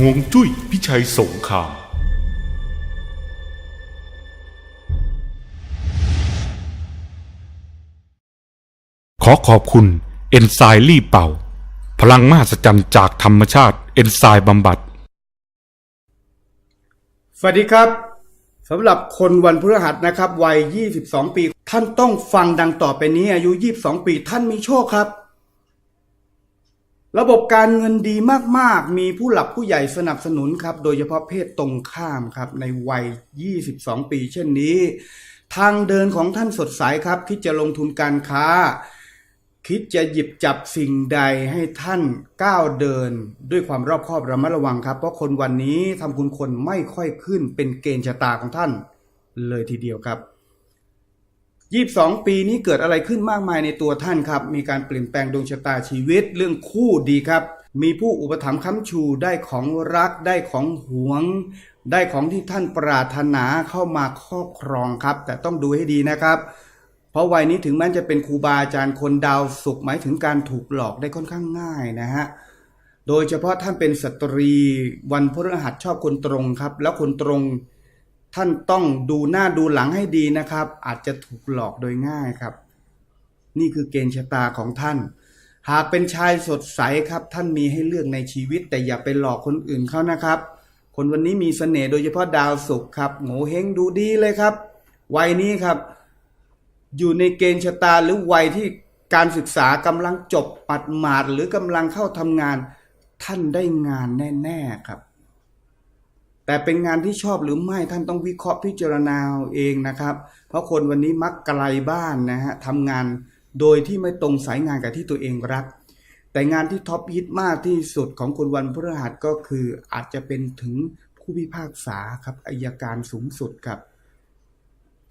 ห่วงจุ้ยพิชัยสงคราม ขอขอบคุณเอนไซม์รีเป่า พลังมหัศจรรย์จากธรรมชาติเอนไซม์บำบัด สวัสดีครับสำหรับคนวันพฤหัสนะครับ วัย 22 ปี ท่านต้องฟังดังต่อไปนี้อายุ 22 ปี ท่านมีโชคครับ ระบบการเงินดีมาก ๆ มีผู้หลักผู้ใหญ่สนับสนุนครับ โดยเฉพาะเพศตรงข้ามครับ ในวัย 22 ปีเช่นนี้ ทางเดินของท่านสดใสครับ คิดจะลงทุนการค้า คิดจะหยิบจับสิ่งใดให้ท่านก้าวเดิน ด้วยความรอบคอบระมัดระวังครับ เพราะคนวันนี้ทำคุณคนไม่ค่อยขึ้นเป็นเกณฑ์ชะตาของท่าน เลยทีเดียวครับ 22ปีนี้เกิดอะไรขึ้นมากมายในตัวท่านครับ มีการเปลี่ยนแปลงดวงชะตาชีวิตเรื่องคู่ดีครับ มีผู้อุปถัมภ์ค้ำชูได้ของรักได้ของหวง ได้ของที่ท่านปรารถนาเข้ามาครอบครองครับ แต่ต้องดูให้ดีนะครับ เพราะวัยนี้ถึงแม้จะเป็นครูบาอาจารย์คนดาวสุขหมายถึงการถูกหลอกได้ค่อนข้างง่ายนะฮะโดยเฉพาะท่านเป็นสตรีวันพฤหัสชอบคนตรงครับ แล้วคนตรง ท่านต้องดูหน้าดูหลังให้ดีนะครับ อาจจะถูกหลอกโดยง่ายครับ นี่คือเกณฑ์ชะตาของท่าน หากเป็นชายสดใสครับ ท่านมีให้เลือกในชีวิต แต่อย่าไปหลอกคนอื่นเขานะครับ คนวันนี้มีเสน่ห์โดยเฉพาะดาวศุกร์ครับโงเฮงดูดีเลยครับ วัยนี้ครับ อยู่ในเกณฑ์ชะตาหรือวัยที่การศึกษากำลังจบปัดหมาดหรือกำลังเข้าทำงาน ท่านได้งานแน่ ๆ ครับ แต่เป็นงานที่ชอบหรือไม่ท่านต้องวิเคราะห์พิจารณาเองนะครับ เพราะคนวันนี้มักไกลบ้านนะฮะทำงานโดยที่ไม่ตรงสายงานกับที่ตัวเองรัก แต่งานที่ท็อปฮิตมากที่สุดของคนวันพฤหัสก็คืออาจจะเป็นถึงผู้พิพากษาครับอายการสูงสุดครับ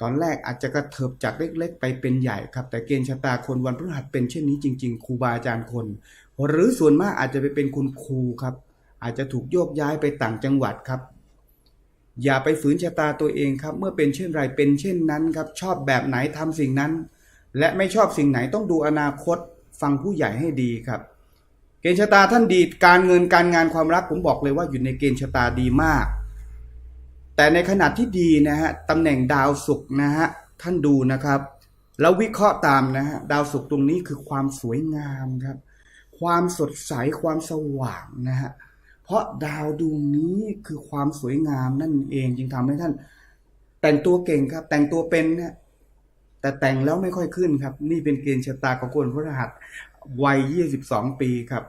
ตอนแรกอาจจะกระเถิบจากเล็กๆ ไปเป็นใหญ่ครับ แต่เกณฑ์ชะตาคนวันพฤหัสเป็นเช่นนี้จริง ๆ ครูบาอาจารย์คน หรือส่วนมากอาจจะไปเป็นคุณครูครับ อาจจะถูกโยกย้ายไปต่างจังหวัดครับ อย่าไปฝืนชะตาตัวเองครับ เมื่อเป็นเช่นไรเป็นเช่นนั้นครับ ชอบแบบไหนทำสิ่งนั้น และไม่ชอบสิ่งไหนต้องดูอนาคตฟังผู้ใหญ่ให้ดีครับ เกณฑ์ชะตาท่านดีการเงินการงานความรักผมบอกเลยว่าอยู่ในเกณฑ์ชะตาดีมาก แต่ในขณะที่ดีนะฮะตำแหน่งดาวศุกร์นะฮะท่านดูนะครับ แล้ววิเคราะห์ตามนะฮะดาวศุกร์ตรงนี้คือความสวยงามครับ ความสดใสความสว่างนะฮะ เพราะดาวดวงนี้คือความสวยงามนั่นเองจึงทำให้ท่าน แต่งตัวเก่งครับ แต่งตัวเป็นนะแต่แต่งแล้วไม่ค่อยขึ้นครับ นี่เป็นเกณฑ์ชะตาของคนพฤหัสวัย22ปีครับ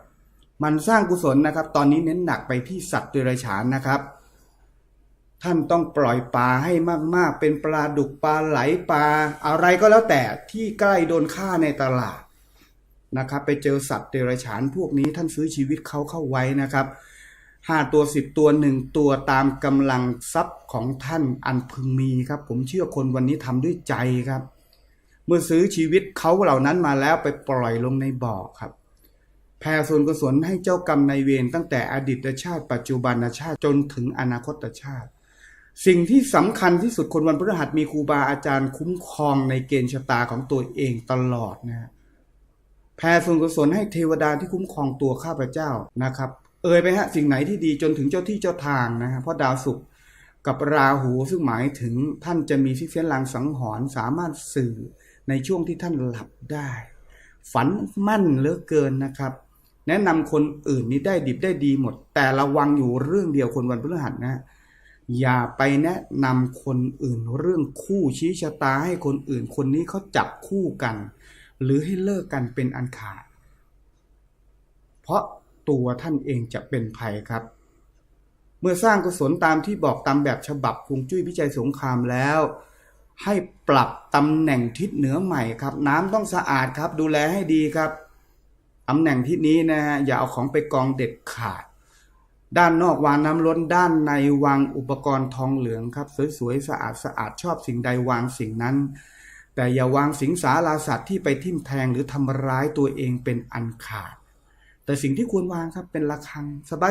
มันสร้างกุศลนะครับ ตอนนี้เน้นหนักไปที่สัตว์เดรัจฉานนะครับ ท่านต้องปล่อยปลาให้มากๆ เป็นปลาดุกปลาไหลปลาอะไรก็แล้วแต่ที่ใกล้โดนฆ่าในตลาดนะครับ ไปเจอสัตว์เดรัจฉานพวกนี้ท่านซื้อชีวิตเขาเข้าไว้นะครับ ห้าตัวสิบตัวหนึ่งตัวตามกำลังทรัพย์ของท่านอันพึงมีครับ ผมเชื่อคนวันนี้ทำด้วยใจครับ เมื่อซื้อชีวิตเขาเหล่านั้นมาแล้วไปปล่อยลงในบ่อครับแผ่ส่วนกุศลให้เจ้ากรรมนายเวรตั้งแต่อดีตชาติ ปัจจุบันชาติจนถึงอนาคตชาติ สิ่งที่สำคัญที่สุดคนวันพฤหัสมีครูบาอาจารย์คุ้มครองในเกณฑ์ชะตาของตัวเองตลอดนะฮะแผ่ส่วนกุศลให้เทวดาที่คุ้มครองตัวข้าพเจ้านะครับ เอ่ยไปฮะสิ่งไหนที่ดีจนถึงเจ้าที่เจ้าทางนะฮะเพราะดาวศุกร์กับราหูซึ่งหมายถึงท่านจะมีซิกเซนลางสังหรณ์สามารถสื่อในช่วงที่ท่านหลับได้ ฝันมั่นเหลือเกินนะครับ แนะนำคนอื่นนี่ได้ดิบได้ดีหมด แต่ระวังอยู่เรื่องเดียวคนวันพฤหัสนะ อย่าไปแนะนำคนอื่นเรื่องคู่ชี้ชะตาให้คนอื่น คนนี้เขาจับคู่กัน หรือให้เลิกกันเป็นอันขาดเพราะ ตัวท่านเองจะเป็นภัยครับ เมื่อสร้างกุศลตามที่บอกตามแบบฉบับคงจุ้ยพิจัยสงครามแล้ว ให้ปรับตำแหน่งทิศเหนือใหม่ครับ น้ำต้องสะอาดครับ ดูแลให้ดีครับตำแหน่งทิศนี้นะฮะอย่าเอาของไปกองเด็ดขาด ด้านนอกวางน้ำล้นด้านในวางอุปกรณ์ทองเหลืองครับ สวยๆสะอาดสะอาดชอบสิ่งใดวางสิ่งนั้นแต่อย่าวางสิงสาราสัตว์ที่ไปทิ่มแทงหรือทำร้ายตัวเองเป็นอันขาด แต่สิ่งที่ควรวางครับเป็นระฆัง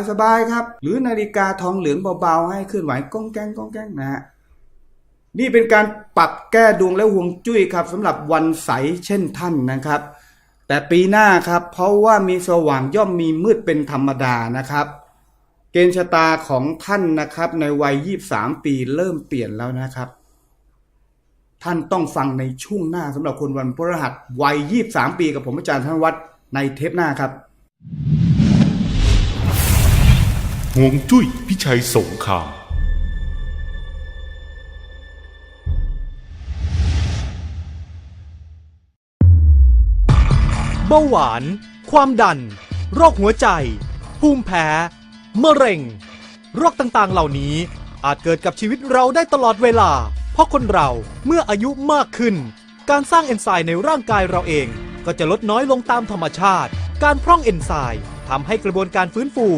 สบายๆครับ หรือนาฬิกาทองเหลืองเบาๆ ให้เคลื่อนไหวก้องแก้งก้องแก้งนะฮะนี่เป็นการปรับแก้ดวงและห่วงจุ้ยครับสำหรับวันใสเช่นท่านนะครับ แต่ปีหน้าครับ เพราะว่ามีสว่างย่อมมีมืดเป็นธรรมดานะครับ เกณฑ์ชะตาของท่านนะครับ ในวัย 23 ปีเริ่มเปลี่ยนแล้วนะครับ ท่านต้องฟังในช่วงหน้าสำหรับคนวันพฤหัสวัย 23 ปีกับผมอาจารย์ธนวัฒน์ในเทปหน้าครับ ห่วงจุ้ยพิชัยสงครามเบาหวาน ความดัน โรคหัวใจ ภูมิแพ้ มะเร็ง โรคต่างๆ เหล่านี้อาจเกิดกับชีวิตเราได้ตลอดเวลา เพราะคนเราเมื่ออายุมากขึ้น การสร้างเอนไซม์ในร่างกายเราเองก็จะลดน้อยลงตามธรรมชาติ การพร่องเอนไซม์ทำให้กระบวนการฟื้นฟู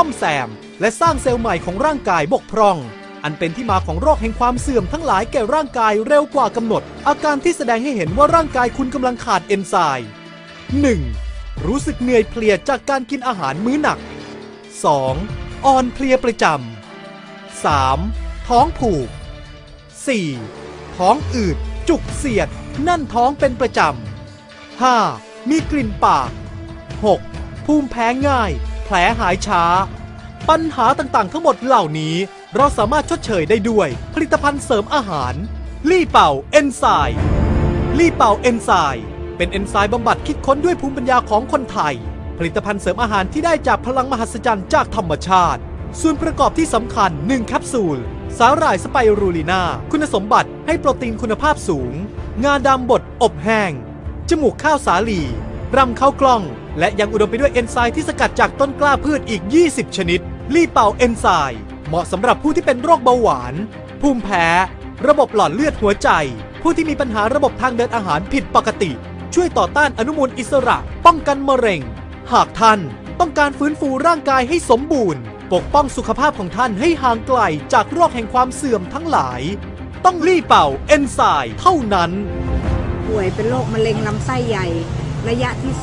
ซ่อมแซม และสร้างเซลล์ใหม่ของร่างกายบกพร่อง อันเป็นที่มาของโรคแห่งความเสื่อมทั้งหลายแก่ร่างกายเร็วกว่ากำหนด อาการที่แสดงให้เห็นว่าร่างกายคุณกำลังขาดเอนไซม์ 1. รู้สึกเหนื่อยเพลียจากการกินอาหารมื้อหนัก 2. อ่อนเพลียประจำ 3. ท้องผูก 4. ท้องอืด จุกเสียดแน่นท้องเป็นประจำ 5. มีกลิ่นปาก 6. ภูมิแพ้ง่าย ผลหายช้า ปัญหาต่างๆ ทั้งหมดเหล่านี้ เราสามารถชดเชยได้ด้วย ผลิตภัณฑ์เสริมอาหาร ลี่เป่าเอนไซม์ลี่เป่าเอนไซม์เป็นเอนไซม์บำบัดคิดค้นด้วยภูมิปัญญาของคนไทย ผลิตภัณฑ์เสริมอาหารที่ได้จากพลังมหัศจรรย์จากธรรมชาติ ส่วนประกอบที่สำคัญ 1 แคปซูล สาหร่ายสไปรูลีนาคุณสมบัติให้โปรตีนคุณภาพสูง งาดำบดอบแห้ง จมูกข้าวสาลี รำข้าวกล้อง และยังอุดมไปด้วยเอนไซม์ที่สกัดจากต้นกล้าพืชอีก 20 ชนิดลี่เป่าเอนไซม์เหมาะสำหรับผู้ที่เป็นโรคเบาหวาน ภูมิแพ้ ระบบหลอดเลือดหัวใจ ผู้ที่มีปัญหาระบบทางเดินอาหารผิดปกติ ช่วยต่อต้านอนุมูลอิสระ ป้องกันมะเร็ง หากท่านต้องการฟื้นฟูร่างกายให้สมบูรณ์ ปกป้องสุขภาพของท่านให้ห่างไกลจากโรคแห่งความเสื่อมทั้งหลาย ต้องรีเป่าเอนไซม์เท่านั้น ป่วยเป็นโรคมะเร็งลำไส้ใหญ่ ระยะที่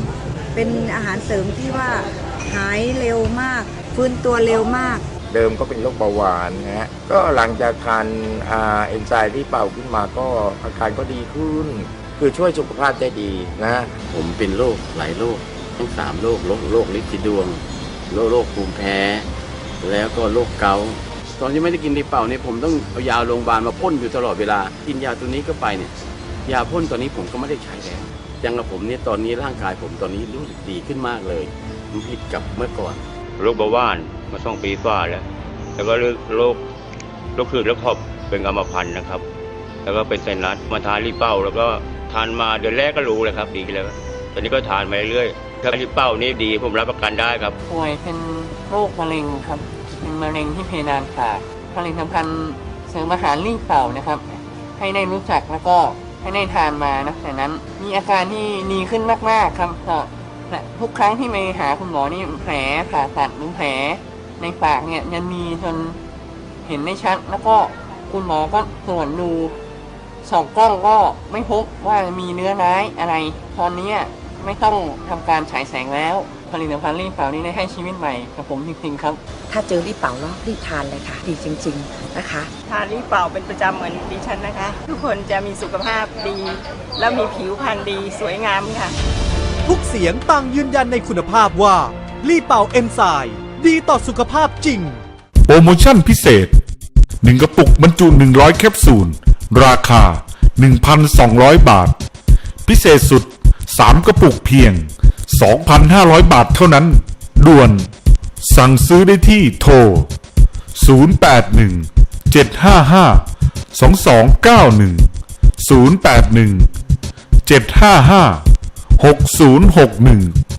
3 เป็นอาหารเสริมที่ว่าหายเร็วมาก ฟื้นตัวเร็วมาก เดิมก็เป็นโรคเบาหวานนะฮะก็หลังจากทานอ่าเอนไซม์ที่เป่าขึ้นมาก็อาการก็ดีขึ้น คือช่วยสุขภาพได้ดีนะ ผมเป็นโรคหลายโรคทั้งสามโรคโรคโรคลินสีดวงโรคโรคภูมิแพ้ แล้วก็โรคเกาต์ตอนที่ไม่ได้กินดีเป่าเนี่ยผมต้องเอายาโรงพยาบาลมาพ่นอยู่ตลอดเวลา กินยาตัวนี้ก็ไปเนี่ยยาพ่นตอนนี้ผมก็ไม่ได้ใช้แล้ว ยังกับผมเนี่ยตอนนี้ร่างกายผมตอนนี้รู้สึกดีขึ้นมากเลยมันผิดกับเมื่อก่อนโรคเบาหวานมาสองปีกว่าแล้วแล้วก็โรคโรคโรคขืดแล้วขอบเป็นกรรมพันธุ์นะครับ แล้วก็เป็นไซนัสมาทานรีเป้า แล้วก็ทานมาเดือนแรกก็รู้เลยครับ ดีแล้ว ตอนนี้ก็ทานมาเรื่อยๆถ้ารีเป้านี่ดีผมรับประกันได้ครับป่วยเป็นโรคมะเร็งครับเป็นมะเร็งที่เพดานปากผลิตภัณฑ์เสริมอาหารรีบเป่านะครับ ให้ได้รู้จักแล้วก็ ให้ได้ทานมานะแต่นั้นมีอาการที่ดีขึ้นมากๆครับแต่แต่ทุกครั้งที่ไปหาคุณหมอนี่แผลผ่าตัดหรือแผลในปากเนี่ยยังมีจนเห็นได้ชัด แล้วก็คุณหมอก็ตรวจดูส่องกล้องก็ไม่พบว่ามีเนื้อร้ายอะไร ตอนนี้ ไม่ต้องทำการฉายแสงแล้วผลิตภัณฑ์รีบเป่านี้ได้ให้ชีวิตใหม่กับผมจริงๆครับ ถ้าเจอรีบเป่าแล้วรีบทานเลยค่ะ ดีจริง ๆนะคะ ทานรีบเป่าเป็นประจำเหมือนดิฉันนะคะ ทุกคนจะมีสุขภาพดี และมีผิวพรรณดีสวยงามค่ะ ทุกเสียงต่างยืนยันในคุณภาพว่าลี่เป่าเอนไซม์ดีต่อสุขภาพจริง โปรโมชั่นพิเศษ 1 กระปุกบรรจุ 100 แคปซูล ราคา 1,200 บาท พิเศษสุด 3 กระปุกเพียง 2,500 บาทเท่านั้น ด่วน สั่งซื้อได้ที่โทร 081 755 2291 081 755 6061